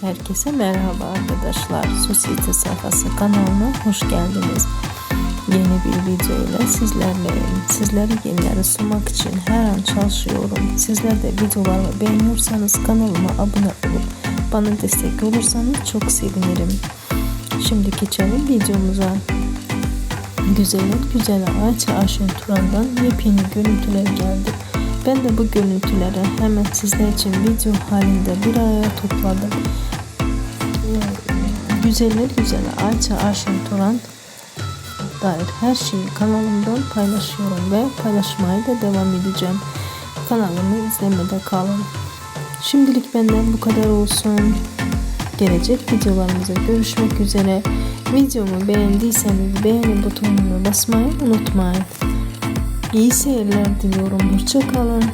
Herkese merhaba arkadaşlar. Sosyete sayfası kanalına hoş geldiniz. Yeni bir video ile sizlerleyim. Sizlere yenileri sunmak için her an çalışıyorum. Sizler de videolarımı beğeniyorsanız kanalıma abone olup bana destek olursanız çok sevinirim. Şimdi geçelim videomuza. Güzeller güzeli Ayça Aşın Turan'dan yepyeni görüntüler geldi. Ben de bu görüntüleri hemen sizler için video halinde bir araya topladım. Güzeller güzeli Ayça Aşın Turan dair her şeyi kanalımdan paylaşıyorum ve paylaşmaya da devam edeceğim. Kanalımı izlemede kalın. Şimdilik benden bu kadar olsun. Gelecek videolarımızda görüşmek üzere. Videomu beğendiyseniz beğeni butonuna basmayı unutmayın. İyi seyirler diliyorum. Hoşçakalın.